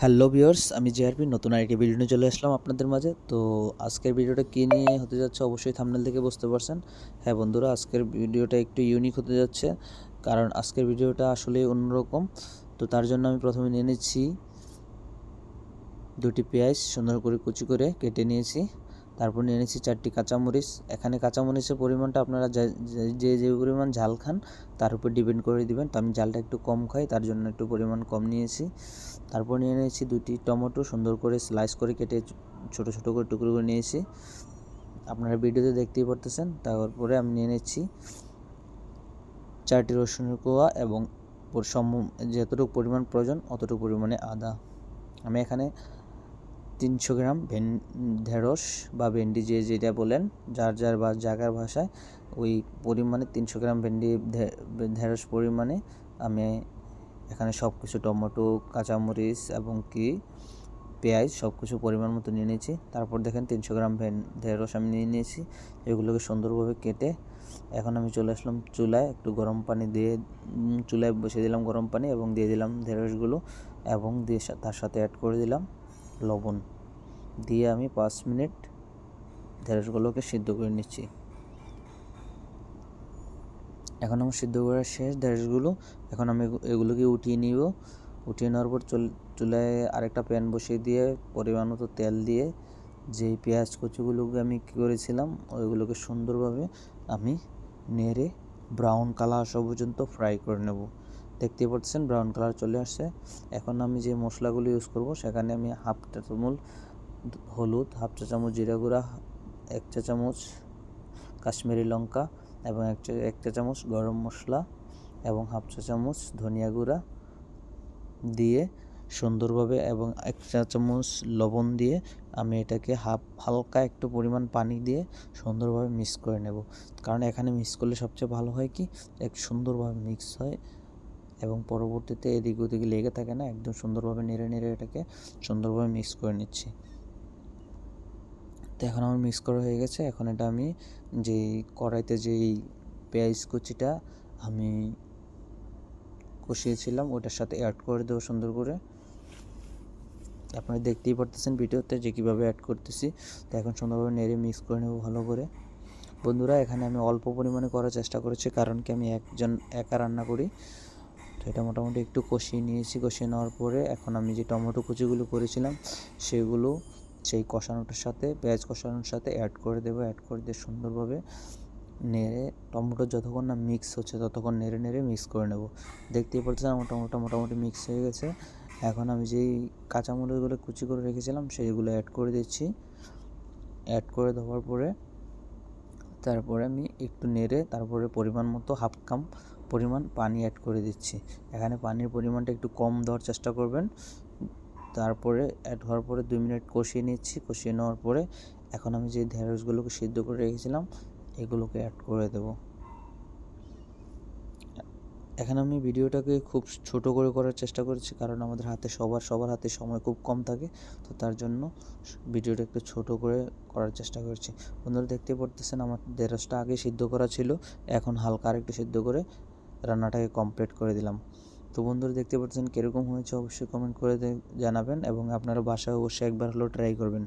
Hello viewers, আমি JRP, নতুন আরেকটি ভিডিও নিয়ে চলে আসলাম আপনাদের মাঝে। তো আজকের ভিডিওটা কী নিয়ে হতে যাচ্ছে অবশ্যই থামনেল থেকে বুঝতে পারছেন। হ্যাঁ বন্ধুরা, আজকের ভিডিওটা একটু ইউনিক হতে যাচ্ছে, কারণ আজকের ভিডিওটা আসলে অন্যরকম। তো তার জন্য আমি প্রথমে নিয়ে নিচ্ছি দুটি পেঁয়াজ, সুন্দর করে কুচি করে কেটে নিয়েছি। তারপর নিয়ে নিয়েছি চারটি কাঁচামরিচ। এখানে কাঁচামরিচের পরিমাণটা আপনারা যে- যে- পরিমাণ ঝাল খান, তার উপর ডিপেন্ড করে দিবেন। তো আমি ঝালটা একটু কম খাই, তার জন্য একটু পরিমাণ কম নিয়েছি। তারপর নিয়ে নিয়েছি দুটি টমেটো, সুন্দর করে স্লাইস করে কেটে ছোট ছোট করে টুকরো করে নিয়েছি। আপনারা ভিডিওতে দেখতেই পারতেছেন। তারপরে আমি নিয়ে নিচ্ছি চারটি রসুনের কোয়া এবং সম যতটুকু পরিমাণ প্রয়োজন, অতটুকু পরিমাণে আদা। আমি এখানে তিনশো গ্রাম ভেন, ঢেঁড়স বা ভেন্ডি যে যেটা বলেন, যার যার বা জায়গার ভাষায় ওই পরিমাণে তিনশো গ্রাম ভেন্ডি ঢেঁড়স পরিমাণে আমি এখানে সব কিছু টমেটো, কাঁচামরিচ এবং কি পেঁয়াজ সব কিছু পরিমাণ মতো নিয়ে নিয়েছি। তারপর দেখেন তিনশো গ্রাম ভেন, ঢেঁড়স আমি নিয়ে নিয়েছি। এগুলোকে সুন্দরভাবে কেটে এখন আমি চলে আসলাম চুলায় একটু গরম পানি দিয়ে চুলায় বসে দিলাম গরম পানি এবং দিয়ে দিলাম ঢেঁড়সগুলো এবং দিয়ে তার সাথে অ্যাড করে দিলাম লবণ। দিয়ে আমি পাঁচ মিনিট ঢেঁড়সগুলোকে সিদ্ধ করে নিচ্ছি। এখন আমার সিদ্ধ করা শেষ ঢেঁড়সগুলো এখন আমি এগুলোকে উঠিয়ে নিব। উঠিয়ে নেওয়ার পর চুল, চুলায় আরেকটা প্যান বসিয়ে দিয়ে পরিমাণ মতো তেল দিয়ে যেই পেঁয়াজ কচুগুলোকে আমি কী করেছিলাম, ওইগুলোকে সুন্দরভাবে আমি নেড়ে ব্রাউন কালার আসা পর্যন্ত ফ্রাই করে নেব। দেখতে পাচ্ছেন ব্রাউন কালার চলে আসছে। এখন আমি যে মশলাগুলো ইউজ করব, সেখানে আমি হাফ চামচ হলুদ, হাফ চা চামচ জিরা গুঁড়া, এক চা চামচ কাশ্মীরি লঙ্কা এবং এক চা এক চা চামচ গরম মশলা এবং হাফ চা চামচ ধনিয়া গুঁড়া দিয়ে সুন্দরভাবে এবং এক চা চামচ লবণ দিয়ে আমি এটাকে হাফ, হালকা একটু পরিমাণ পানি দিয়ে সুন্দরভাবে মিক্স করে নেব। কারণ এখানে মিক্স করলে সবচেয়ে ভালো হয় কি? এক সুন্দরভাবে মিক্স হয় এবং পরবর্তীতে এদিক ওদিক লেগে থাকে না, একদম সুন্দরভাবে নেড়ে নেড়ে এটাকে সুন্দরভাবে মিক্স করে নিচ্ছি। এখন আমার মিক্স করা হয়ে গেছে। এখন এটা আমি যেই কড়াইতে যেই পেঁয়াজ কুচিটা আমি কষিয়েছিলাম, ওটার সাথে অ্যাড করে দেবো সুন্দর করে। আপনারা দেখতেই পারতেছেন ভিডিওতে যে কীভাবে অ্যাড করতেছি। তো এখন সুন্দরভাবে নেড়ে মিক্স করে নেব ভালো করে। বন্ধুরা, এখানে আমি অল্প পরিমাণে করার চেষ্টা করেছি, কারণ কি আমি একজন একা রান্না করি। তো এটা মোটামুটি একটু কষিয়ে নিয়েছি। কষিয়ে নেওয়ার পরে এখন আমি যে টমেটো কুচিগুলো করেছিলাম, সেগুলো সেই কষানোটার সাথে, পেঁয়াজ কষানোর সাথে অ্যাড করে দেবো। অ্যাড করে দিয়ে সুন্দরভাবে নেড়ে, টমেটো যতক্ষণ না মিক্স হচ্ছে ততক্ষণ নেড়ে নেড়ে মিক্স করে নেব। দেখতেই পাচ্ছেন আমার টমেটো মোটামুটি মিক্স হয়ে গেছে। এখন আমি যেই কাঁচামরিচগুলো কুচি করে রেখেছিলাম সেইগুলো অ্যাড করে দিচ্ছি। অ্যাড করে দেওয়ার পরে, তারপরে আমি একটু নেড়ে, তারপরে পরিমাণ মতো হাফ কাম পরিমাণ পানি অ্যাড করে দিচ্ছি। এখানে পানির পরিমাণটা একটু কম দেওয়ার চেষ্টা করবেন। তারপরে অ্যাড হওয়ার পরে দুই মিনিট কষিয়ে নিচ্ছি। কষিয়ে নেওয়ার পরে এখন আমি যে ঢেঁড়সগুলোকে সিদ্ধ করে রেখেছিলাম, এগুলোকে অ্যাড করে দেব। এখানে আমি ভিডিওটাকে খুব ছোট করে করার চেষ্টা করেছি, কারণ আমাদের হাতে সবার সবার হাতে সময় খুব কম থাকে, তো তার জন্য ভিডিওটা একটু ছোট করে করার চেষ্টা করেছি। বন্ধুরা, দেখতে পারতেছেন আমার ঢেঁড়সটা আগে সিদ্ধ করা ছিল, এখন হালকা আরেকটু সিদ্ধ করে রান্নাটাকে কমপ্লিট করে দিলাম। তো বন্ধুরা দেখতে পাচ্ছেন কীরকম হয়েছে, অবশ্যই কমেন্ট করে জানাবেন এবং আপনারা বাসায় অবশ্যই একবার হলেও ট্রাই করবেন।